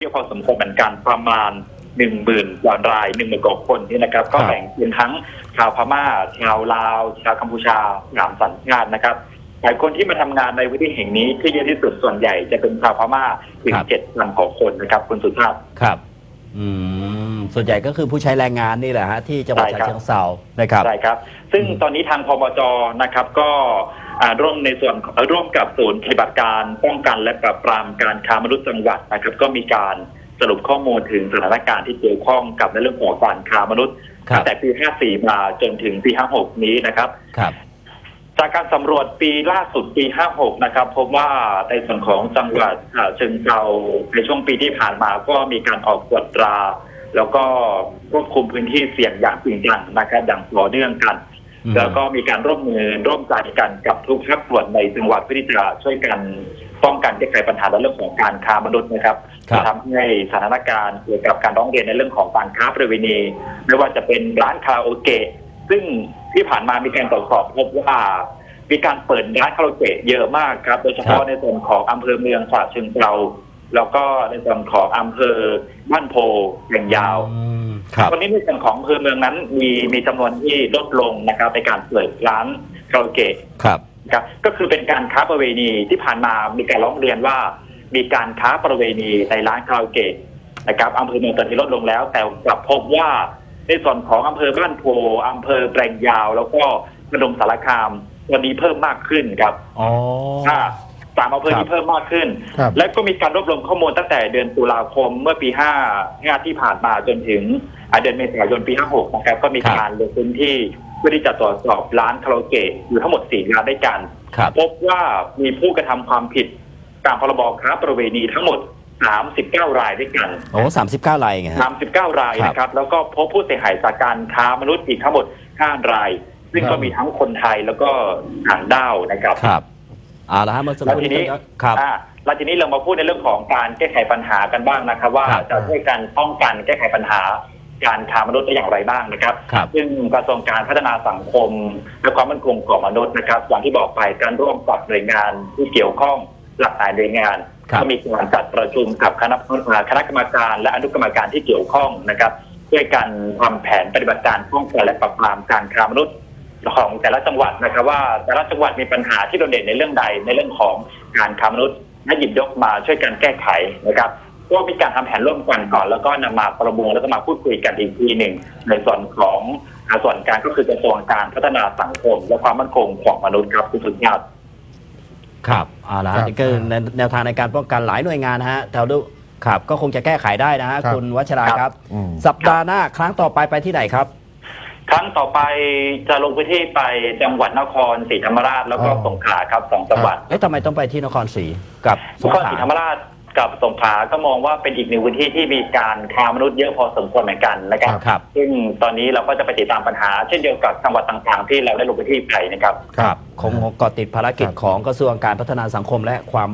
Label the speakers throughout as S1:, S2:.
S1: เยอะพอสมควรเหมือนกันประมาณหนึ่งหมื่นกว่ารายหนึ่งหมื่นกว่าคนนี่นะครับ ก็
S2: ครับ
S1: แบ่งเป็นทั้งชาวพม่า ชาวลาว ชาวกัมพูชาสามสัญชาตินะครับหลายคนที่มาทำงานในพื้นที่แห่งนี้ที่เยอะที่สุดส่วนใหญ่จะเป็นชาวพม่าถึง
S2: ครับ
S1: เจ็ดพันกว่าคนนะครับคุณสุชาติ
S2: ครับ อืมส่วนใหญ่ก็คือผู้ใช้แรงงานนี่แหละฮะที่จังหวัด
S1: ใช่
S2: ฉะ
S1: ครับ
S2: เชิงเทรานะครับ
S1: ใช่ครับ ซึ่ง
S2: อืม
S1: ตอนนี้ทางพมจนะครับก็อ่า ร่วมในส่วนเอ่อร่วมกับศูนย์ปฏิบัติการป้องกันและปราบปรามการค้ามนุษย์จังหวัดนะครับ ก็มีการสรุปข้อมูลถึงสถานการณ์ที่เกี่ยวข้องกับในเรื่องของการค้ามนุษย์
S2: ครั
S1: ตั้
S2: บ
S1: งแต่ปี 54 มาจนถึงปี 56 นี้นะครับ
S2: ครับ
S1: จากการสำรวจปีล่าสุดปี 56 นะครับ พบว่าในส่วนของจังหวัดอ่าเชิงเทราในช่วงปีที่ผ่านมาก็มีการออกตรวจตรา แล้วก็ควบคุมพื้นที่เสี่ยงอย่างจริงจังนะครับอย่างต่อเนื่องกัน
S2: อืม
S1: แล้วก็มีการร่วมมือร่วมใจกันกับทุกภาคส่วนในจังหวัดเพื่อที่จะช่วยกันป้องกันแก้ไขปัญหาในเรื่องของการค้ามนุษย์นะครับ
S2: ครับ
S1: ทำให้สถานการณ์เกี่ยวกับการร้องเรียนในเรื่องของการค้าประเวณี ไม่ว่าจะเป็นร้านคาราโอเกะซึ่งที่ผ่านมามีการตรวจสอบพบว่ามีการเปิดร้านคาราโอเกะเยอะมากครับ โดยเฉพาะ
S2: ครับ
S1: ในส่วนของอำเภอเมืองฉะเชิงเทรา แล้วก็ในส่วนของอำเภอบ้านโพแห่งยาว
S2: อืมครับ
S1: วันนี้ในส่วนของอำเภอเมืองนั้นมีมีจำนวนที่ลดลงนะครับในการเปิดร้านคาราโอเกะ
S2: ครับ
S1: นะครับก็คือเป็นการค้าประเวณีที่ผ่านมามีการร้องเรียนว่า มีการค้าประเวณีในร้านคาราโอเกะนะครับอำเภอเมืองตอนนี้ลดลงแล้ว แต่กลับพบว่าในส่วนของอำเภอบ้านโพอำเภอแปลงยาว แล้วก็พนมสารคามวันนี้เพิ่มมากขึ้นครับ
S2: อ๋อ
S1: ถ้า สามอำเภอ
S2: ครั
S1: นี้
S2: บ
S1: เพิ่มมากขึ้น
S3: ครับ
S1: และก็มีการรวบรวมข้อมูลตั้งแต่เดือนตุลาคมเมื่อปี5 5ที่ผ่านมาจนถึงอ่าเดือนเมษายนปี56นะครับก็มีการลงพื้นที่เพื่อที่จะตรวจสอบร้านคาราโอเกะอยู่ทั้งหมด4ร้านด้วยกัน
S2: ครับ
S1: พบว่ามีผู้กระทำความผิดตามพรบค้าประเวณีทั้งหมด 39 รายด้วยกัน
S2: โอ้สามสิบเก้ารายไงฮะ
S1: 39 รายนะครับ แล้วก็พบผู้เสียหายจากการค้ามนุษย์อีกทั้งหมด 5 ราย ซึ่ง
S3: ครับ
S1: ก็มีทั้งคนไทยแล้วก็ต่างด้าวนะครับ
S2: ครับ เอาละฮะเมื่อสักค
S1: แล้ว
S2: รู่
S1: ทีนี้
S2: ครับ
S1: อ่าแล้วทีนี้เรามาพูดในเรื่องของการแก้ไขปัญหากันบ้างนะครับ ว่า
S2: ครับ
S1: จะช่วยกันป้องกันแก้ไขปัญหาการค้ามนุษย์ได้อย่างไรบ้างนะครับ
S2: ครับ
S1: ซึ่งกระทรวงการพัฒนาสังคม และความมั่นคงของมนุษย์นะครับอย่างที่บอกไปการร่วมกับหน่วยงานที่เกี่ยวข้องหลากหลายหน่วยงาน
S2: ครับ
S1: ก็มีการจัดประชุมกับคณะคณะกรรมการ และอนุกรรมการที่เกี่ยวข้องนะครับด้วยการทำแผนปฏิบัติการป้องกันและปราบปรามการค้ามนุษย์ ของแต่ละจังหวัดนะครับ ว่าแต่ละจังหวัดมีปัญหาที่โดดเด่นในเรื่องใดในเรื่องของการค้ามนุษย์และหยิบยกมาช่วยกันแก้ไขนะครับก็มีการทำแผนร่วมกันก่อน แล้วก็นำมาประมวลแล้วก็มาพูดคุยกันอีกทีหนึ่งในส่วนของอ่าส่วนกลารก็คือกระทรวงการพัฒนาสังคม และความมั่นคงของมนุษย์ครับคุณสุดยอด
S2: ครับเอาละ
S3: ครั
S2: ฮะ
S3: บ
S2: นี่ก็แนวทางในการป้องกันหลายหน่วยงานนะฮะแต่ดูครับ ก็คงจะแก้ไขได้นะฮะ
S3: ครับ
S2: คุณวัชรา
S1: ครับ
S2: ครับ
S3: อืม
S2: สัปดาห์หน้าครั้งต่อไปไปที่ไหนครับ
S1: ครั้งต่อไปจะลงพื้นที่ไปจังหวัดนครศรีธรรมราชแล้วก็
S3: อ๋อ
S1: สงขลาครับสองจังหวัด
S2: เอ๊ะทำไมต้องไปที่นครศรีกับส
S1: น
S2: ง
S1: คร
S2: ข
S1: ศรี
S2: ลา
S1: ธรรมราชกับสงขลาก็มองว่าเป็นอีกหนึ่งพื้นที่ที่มีการค้ามนุษย์เยอะพอสมควรเหมือนกันนะครับ
S2: ครับ
S1: ซึ่งตอนนี้เราก็จะไปติดตามปัญหา เช่นเดียวกับจังหวัดต่างๆ ที่เราได้ลงพื้นที่ไปนะครับ
S2: ครับคงเกาะติดภารกิจ
S3: ครับ
S2: ของกระทรวงการพัฒนาสังคมและความ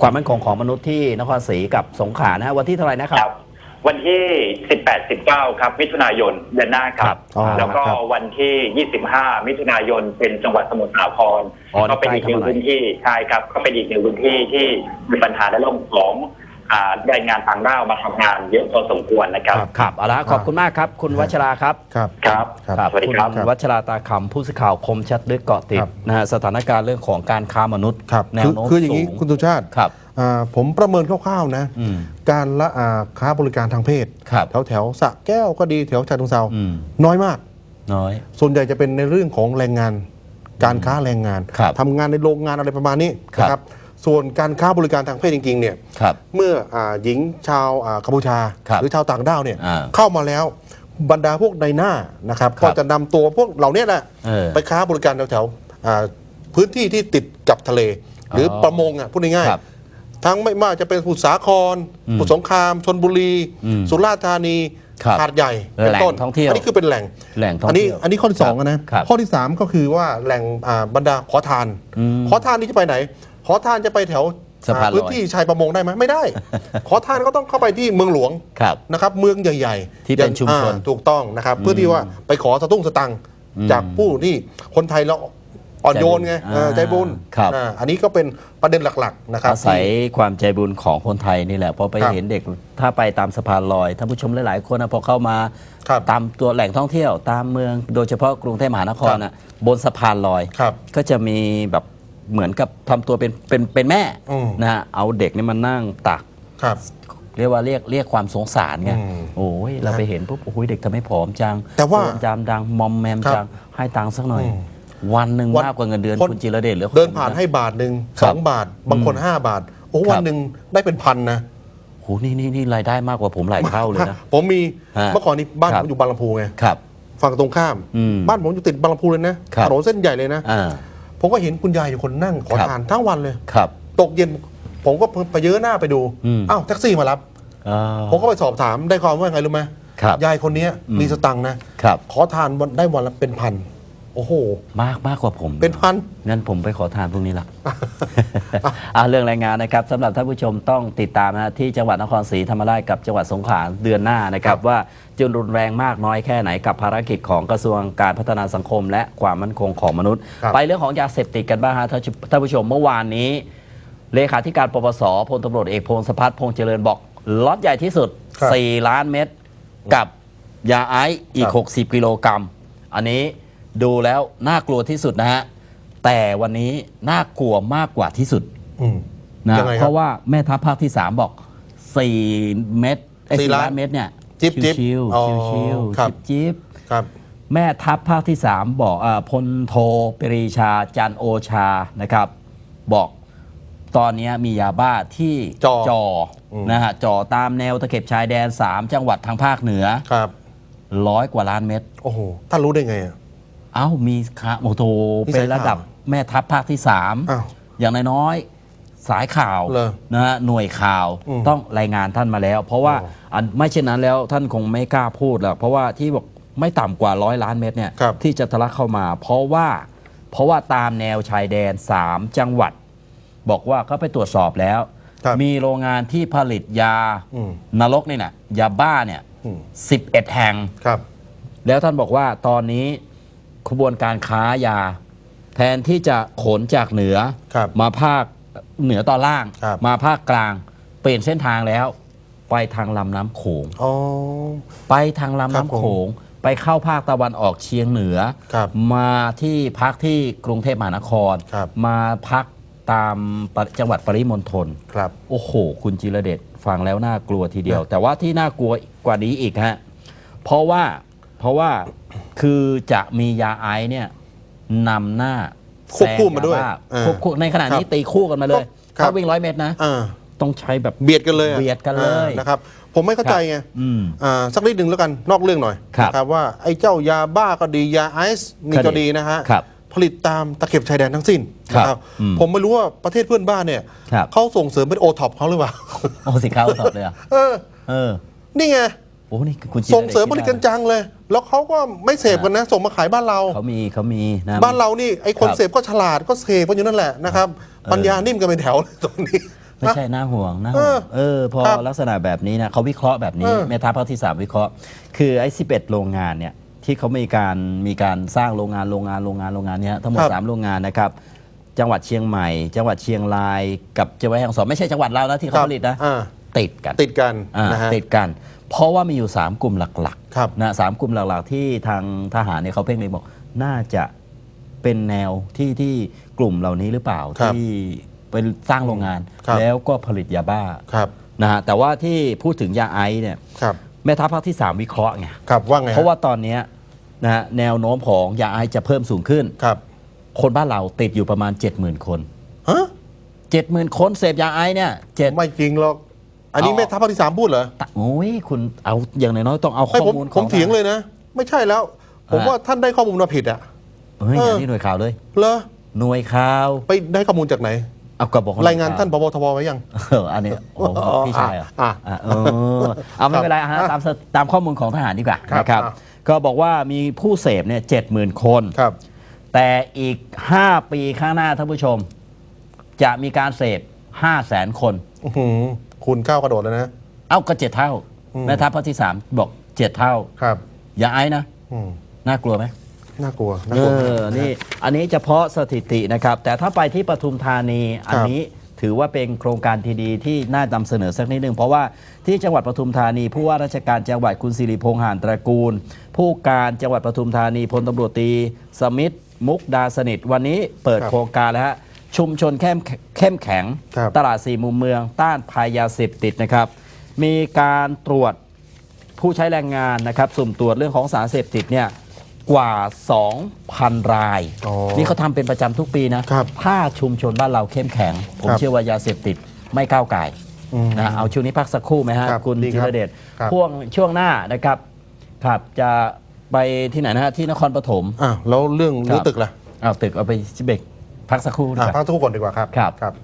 S2: ความมั่นคงของมนุษย์ที่นครศรีกับสงขลานะฮะวันที่เท่าไหร่นะค
S1: ค
S2: รั
S1: รับบ วันที่ 18 19 ครับ มิถุนายนเดือนหน้าค
S2: ครั
S1: รับ
S2: บ
S3: อ๋อ
S1: แล้วก็
S3: ครับ
S1: วันที่ 25 มิถุนายนเป็นจังหวัดสมุทรสาคร
S2: อ๋อ
S1: ก็เป็นอีกหนึ่ง
S2: ใกล้เข้ามาหน่อย
S1: พื้นที่ใช่ครับ ก็เป็นอีกหนึ่งพื้นที่ที่มีปัญหาในเรื่องของอ่าแรงงานต่างด้าวมาทำงานเยอะพอสมควรนะครับ
S3: ครับ
S2: ครับเอาละฮะขอบคุณมากครับ คุณวัชราครับ
S3: ครับ
S1: ครับ
S3: ครับ
S1: สวัสดีครับ
S2: คุณวัชราตาคำผู้สื่อข่าวคมชัดลึกเกาะติด
S3: ครับ
S2: นะฮะสถานการณ์เรื่องของการค้ามนุษย์
S3: ครับ
S2: แน
S3: คื
S2: ว
S3: อ
S2: โน้ม
S3: คืออย่างนี้
S2: สูง
S3: คุณสุชาติ
S2: ครับ
S3: อ่า ผมประเมินคร่าวๆนะ
S2: อืม
S3: การละอ่าค้าบริการทางเพศ
S2: ครับ
S3: แถวแถวๆสระแก้วก็ดีแถวชาตุงเซา
S2: อืม
S3: น้อยมาก
S2: น้อย
S3: ส่วนใหญ่จะเป็นในเรื่องของแรงงาน การค้าแรงงาน
S2: ครับ
S3: ทำงานในโรงงานอะไรประมาณนี้
S2: ครับ
S3: นะครับ ส่วนการค้าบริการทางเพศจริงๆเนี่ย
S2: ครับ
S3: เมื่ออาหญิงชาวอ่ากัมพูชา
S2: ครับ
S3: หรือชาวต่างด้าวเนี่ย
S2: อ่า
S3: เข้ามาแล้วบรรดาพวกในหน้านะครับ
S2: ครับ
S3: ก็จะนำตัวพวกเหล่านี้แหละ
S2: เออ
S3: ไปค้าบริการแถวๆอ่าพื้นที่ที่ติดกับทะเล หรืออ
S2: อ
S3: ประมงอะพูดง่าย
S2: ครับ
S3: ๆ ทั้งไม่ว่าจะเป็นสมุทรสาคร
S2: อืม
S3: สมุทรสงครามชนบุรี
S2: อืม
S3: สุราษฎร์ธานี
S2: ครับ
S3: หาดใหญ่เป็นต้น
S2: แหล่งท่องเที่ยว
S3: อันนี้คือเป็นแหล่ง
S2: แหล่งท่อง
S3: อันนี้
S2: เที่ยว
S3: อันนี้ข้อที่สองอะนะครับข้อที่สามก็คือว่าแหล่งอ่าบรรดาขอทาน
S2: อืม
S3: ขอทานนี่จะไปไหน ขอทานจะไปแถว
S2: สะพานลอย
S3: อ่าพื้นที่ชายประมงได้ไหมไม่ได้ ขอทานก็ต้องเข้าไปที่เมืองหลวง
S2: ครับ
S3: นะครับ เมืองใหญ่ๆ
S2: ที่เป็น
S3: อย่าง
S2: ชุมชน
S3: อ่าถูกต้องนะครับ เพื่อที่ว่าไปขอสตุ้งสตังค์
S2: อืม
S3: จากผู้ที่คนไทยเรา อ่อนโยนไงเออใจบุญ
S2: ครับ
S3: อ่าอันนี้ก็เป็นประเด็นหลักๆนะครับ
S2: อาศัยความใจบุญของคนไทยนี่แหละพอไป
S3: ครับ
S2: เห็นเด็กถ้าไปตามสะพานลอยท่านผู้ชมหลาย ๆ คนนะพอเข้ามา
S3: ครับ
S2: ตามตัวแหล่งท่องเที่ยวตามเมือง โดยเฉพาะกรุงเทพมหานครนะบนสะพานลอย
S3: ครับ
S2: ก็จะมีแบบเหมือนกับทำตัวเป็นเป็นเป็นแม่
S3: อืม
S2: นะฮะเอาเด็กนี่มานั่งตัก
S3: ครับ
S2: เรียกว่าเรียกเรียกความสงสารไง
S3: อืม
S2: โอ้ยเราไปเห็นปุ๊บโอ้ยเด็กทำไมผอมจัง
S3: แต่ว่า
S2: ผอมจามดังมอมแมม
S3: ครับ
S2: จังให้ตังค์สักหน่อย
S3: อืม
S2: วันหนึ่ง
S3: วัน
S2: มากกว่าเงินเดือน
S3: คน
S2: คุณจิรเดชหรือ
S3: เดินผ่านให้บาทหนึ่ง
S2: ครั
S3: ส
S2: บ
S3: องบาท บางคนห้าบาท โอ้
S2: ครับ
S3: วันหนึ่งได้เป็นพันนะ
S2: โหนี่นี่นี่รายได้มากกว่าผมหลายเท่าเลยนะ
S3: ผมมี
S2: ฮะ
S3: เมื่อก่อนนี้บ้าน
S2: ครั
S3: ผ
S2: บ
S3: มอยู่บางลำพูไง
S2: ครับ
S3: ฝั่งตรงข้าม
S2: อืม
S3: บ้านผมอยู่ติดบางลำพูเลยนะครับ ถนนเส้นใหญ่เลยนะ
S2: อ่า
S3: ผมก็เห็นคุณยายอยู่คนนั่งขอ
S2: ครับ
S3: ทานทั้งวันเลย
S2: ครับ
S3: ตกเย็นผมก็ไปเยอะหน้าไปดู
S2: อืม
S3: อ้าวแท็กซี่มารับ
S2: อ่า
S3: ผมก็ไปสอบถามได้ความว่าไงรู้ไหม
S2: ครับ
S3: ยายคนเนี้ย
S2: อืม
S3: มีสตังค์นะ
S2: ครับ
S3: ขอทานวันได้วันละเป็นพัน โอ้โห
S2: มากมากกว่าผม
S3: เป็นพัน
S2: งั้นผมไปขอทานพรุ่งนี้ละอ่าเรื่องแรงงานนะครับสำหรับท่านผู้ชมต้องติดตามนะที่จังหวัดนครศรีธรรมราชกับจังหวัดสงขลาเดือนหน้านะครับว่าจะรุนแรงมากน้อยแค่ไหนกับภารกิจของกระทรวงการพัฒนาสังคม และความมั่นคงของมนุษย์
S3: ครับ
S2: ไปเรื่องของยาเสพติดกันบ้างฮะท่านท่านผู้ชมเมื่อวานนี้ เลขาธิการปปสพลตำรวจเอกพงศพัฒน์พงษ์เจริญบอกล็อตใหญ่ที่สุด
S3: ครับ
S2: 4 ล้านเม็ดกับยาไอซ์อีก
S3: ครับ
S2: 60 กิโลกรัม อันนี้ ดูแล้วน่ากลัวที่สุดนะฮะแต่วันนี้น่ากลัวมากกว่าที่สุด
S3: อืม
S2: นะ
S3: ยังไงครับ
S2: เพราะว่าแม่ทัพภาคที่ 3 บอก 4 เม็ดไอ้
S3: สี่
S2: สี่
S3: ล้าน
S2: ล้านเม็ดเนี่ย
S3: จิ๊บจิ๊บ
S2: ชิว
S3: อ๋อ
S2: ๆชิว
S3: ครับ
S2: ๆจิ๊บ
S3: ครับ
S2: ๆแม่ทัพภาคที่ 3 บอกอาพลโทปรีชาจันโอชานะครับ บอกตอนนี้มียาบ้าที่
S3: จ่อ
S2: จอ
S3: อืม
S2: นะฮะจ่อตามแนวตะเข็บชายแดน 3 จังหวัดทางภาคเหนือ
S3: ครับ
S2: ร้อยกว่าล้านเม็ด
S3: โอ้โหท่านรู้ได้ไงอะ
S2: เอ้ามีข่าวโอ้โห
S3: มี
S2: เป็
S3: สานย
S2: ระดับ
S3: ข่าว
S2: แม่ทัพภาคที่สาม
S3: อ้าว
S2: อย่างน้อยๆสายข่าว
S3: เหรอ
S2: นะฮะหน่วยข่าว
S3: อืม
S2: ต้องรายงานท่านมาแล้ว เพราะว่า
S3: อ๋อ
S2: อันไม่เช่นนั้นแล้วท่านคงไม่กล้าพูดหรอกเพราะว่าที่บอกไม่ต่ำกว่าร้อยล้านเม็ดเนี่ย
S3: ครับ
S2: ที่จะทะลักเข้ามา เพราะว่าเพราะว่าตามแนวชายแดน 3 จังหวัด บอกว่าเขาไปตรวจสอบแล้ว
S3: ครับ
S2: มีโรงงานที่ผลิตยา
S3: อืม
S2: นรกนี่นะยาบ้าเนี่ย
S3: อืม
S2: 11 แห่ง
S3: ครับ
S2: แล้วท่านบอกว่าตอนนี้ ขบวนการค้ายา แทนที่จะขนจากเหนือ
S3: ครับ
S2: มาภาคเหนือตอนล่าง
S3: ครับ
S2: มาภาคกลาง เปลี่ยนเส้นทางแล้ว ไปทางลำน้ำโขง
S3: อ๋อ
S2: ไปทางลำ
S3: ครับ
S2: น้ำโขง ไปเข้าภาคตะวันออกเชียงเหนือ
S3: ครับ
S2: มาที่พักที่กรุงเทพมหานคร
S3: ครับ
S2: มาพักตามปริจังหวัดปริมณฑล
S3: ครับ
S2: โอ้โห คุณจิรเดชฟังแล้วน่ากลัวทีเดียว
S3: นะ
S2: แต่ว่าที่น่ากลัวกว่านี้อีกฮะเพราะว่าเพราะว่า คือจะมียาไอซ์เนี่ยนำหน้า
S3: ควบคู่มาด้วย
S2: แซงบ้
S3: เออ
S2: ควบคู่ในขณะนี้
S3: ครับ
S2: ตีคู่กันมาเลย
S3: ครับ
S2: ถ้าวิ่งร้อยเมตรนะ
S3: อ่า
S2: ต้องใช้แบบ
S3: เบียดกันเลยอะ
S2: เบียดกันเลย
S3: อ่านะครับ ผมไม่เข้าใจไง
S2: อืม
S3: อ่าสักนิดหนึ่งแล้วกันนอกเรื่องหน่อย
S2: ครับ
S3: นะครับว่าไอ้เจ้ายาบ้าก็ดียาไอซ์นี่ก็ดีนะฮะ
S2: ครับ
S3: ผลิตตามตะเข็บชายแดนทั้งสิ้น
S2: ครับ
S3: นะครับ
S2: อืม
S3: ผมไม่รู้ว่าประเทศเพื่อนบ้านเนี่ย
S2: ครับ
S3: เขาส่งเสริมเป็นโอท็อปเขาหรือเปล่า
S2: โอ้สิค้าสอบเลยเหรอะ
S3: เออ
S2: เออ
S3: นี่ไง
S2: โอ้นี่คุณจิรดช
S3: ส่งเสริมผลิตกันจังเลย แล้วเขาก็ไม่เสพกันนะ ส่งมาขายบ้านเรา
S2: เขามีเขามีนะ
S3: บ้านเรานี่ไอ้คน
S2: ครับ
S3: เสพก็ฉลาดก็เสพกันอยู่นั่นแหละนะครับปัญญานิ่มกันเป็นแถวเลยตรงนี้
S2: ไม่
S3: นะ
S2: ใช่น่าห่วงน่า
S3: เอ
S2: ห่ว
S3: อ
S2: งเออ พอ
S3: ครับ
S2: ลักษณะแบบนี้นะเขาวิเคราะห์แบบนี้
S3: เออ
S2: แม่ทัพภาคที่ 3 วิเคราะห์ คือไอ้11 โรงงานเนี่ยที่เขามีการมีการสร้างโรงงานโรงงานโรงงานโรงงานเนี้ยทั้งหมด
S3: ครับ
S2: 3โรงงานนะครับ จังหวัดเชียงใหม่ จังหวัดเชียงรายกับจังหวัดแห่งสอนไม่ใช่จังหวัดเรานะที่เขาผลิตนะ
S3: อ่า
S2: ติดกัน
S3: ติดกัน
S2: อ่า
S3: นะฮะ
S2: ติดกัน เพราะว่ามีอยู่ 3 กลุ่มหลัก
S3: ครับ
S2: ๆนะสามกลุ่มหลักๆ ที่ทางทหารเนี่ยเขาเพ่งเล็งบอก น่าจะเป็นแนวที่ที่กลุ่มเหล่านี้หรือเปล่า
S3: ครับ
S2: ที่เป็นสร้างโรงงาน
S3: ครับ
S2: แล้วก็ผลิตยาบ้า
S3: ครับ
S2: นะฮะแต่ว่าที่พูดถึงยาไอซ์เนี่ย
S3: ครับ
S2: แม่ทัพภาคที่ 3 วิเคราะห์ไง
S3: ครับว่าไงฮ
S2: เพราะว่าตอนเนี้ยนะฮะแนวโน้มของยาไอซ์จะเพิ่มสูงขึ้น
S3: ครับ
S2: คนบ้านเราติดอยู่ประมาณ 70,000 คน
S3: ฮะ
S2: 70,000 คนเสพยาไอซ์เนี่ยเจ็ด
S3: ไม่จริงหรอก อันนี้
S2: เอา
S3: แม่ทัพภาคที่สามพูดเหรอ
S2: ตะโอ้ยคุณเอาอย่างน้อยๆต้องเอาข้
S3: ให้
S2: อ
S3: ผม
S2: มูลข
S3: ผ
S2: อ
S3: ม
S2: ง
S3: เถียงเลยนะ ไม่ใช่แล้ว ผม
S2: อ่า
S3: ว่าท่านได้ข้อมูลมาผิดอะ
S2: เฮ้ย
S3: เออ
S2: อย่างนี้หน่วยข่าวเลย
S3: เหรอ
S2: หน่วยข่าว
S3: ไปได้ข้อมูลจากไหน
S2: เอากระบอก
S3: รายงานท่านพบทบไว้ยัง
S2: เอออันเนี้ยโอ้โหพี่ชายเหรอ
S3: อะ
S2: อะเออเอาไม่เป็นไรฮะตามสตามข้อมูลของทหารดีกว่า
S3: ครับ
S2: นะครับ
S3: อะ
S2: ก็บอกว่ามีผู้เสพเนี่ยเจ็ดหมื่นคน
S3: ครับ
S2: แต่อีก 5 ปีข้างหน้าท่านผู้ชม จะมีการเสพ5 0 0แสนคน
S3: อื้อหือ คุณก้าวกระโดดแล้วนะ
S2: เอ้าก็เจ็ดเท่า
S3: อืม
S2: แม่ทัพภาคที่3บอก7เท่า
S3: ครับ
S2: อย่าไอ้นะ
S3: อืม
S2: น่ากลัวไหม
S3: น่ากลัวน่า
S2: เอก
S3: ลัว
S2: อนี่อันนี้เฉพาะสถิตินะครับ แต่ถ้าไปที่ปทุมธานีอันนี้ถือว่าเป็นโครงการที่ดีที่น่านำเสนอสักนิดหนึ่งเพราะว่าที่จังหวัดปทุมธานีผู้ว่าราชการจังหวัดคุณสิริพงษ์หานตระกูล ผู้การจังหวัดปทุมธานีพลตำรวจตรีสมิทธมุกดาสนิท วันนี้เปิด
S3: ครับ
S2: โครงการแล้วฮะ ชุมชนเข้มเข้มแข็ง
S3: ครับ
S2: ตลาดสี่มุมเมือง ต้านภัยยาเสพติดนะครับ มีการตรวจผู้ใช้แรงงานนะครับ สุ่มตรวจเรื่องของสารเสพติดเนี่ยกว่า 2,000 ราย
S3: อ๋อ
S2: นี่เขาทำเป็นประจำทุกปีนะครับถ้าชุมชนบ้านเราเข้มแข็ง ผม
S3: ครับ
S2: เชื่อว่ายาเสพติดไม่ก้าวไก่าย
S3: อืม
S2: นะเอาช่วงนี้พักสักครู่ไหมฮะ
S3: ครับ
S2: คุณ
S3: ดี
S2: ธี
S3: ครับ
S2: รเดช
S3: ครับ
S2: พ่วงช่วงหน้านะครับครับจะไปที่ไหนนะฮะที่นครปฐม
S3: อ้าวแล้วเรื่อง
S2: ครับ
S3: รู้ตึกล่ะ
S2: เอาตึกเอาไปชิเบก พักสักครู่ดี
S3: อะ
S2: กว่า
S3: พักทุกคนดีกว่าครับ
S2: ครับ
S3: ครับ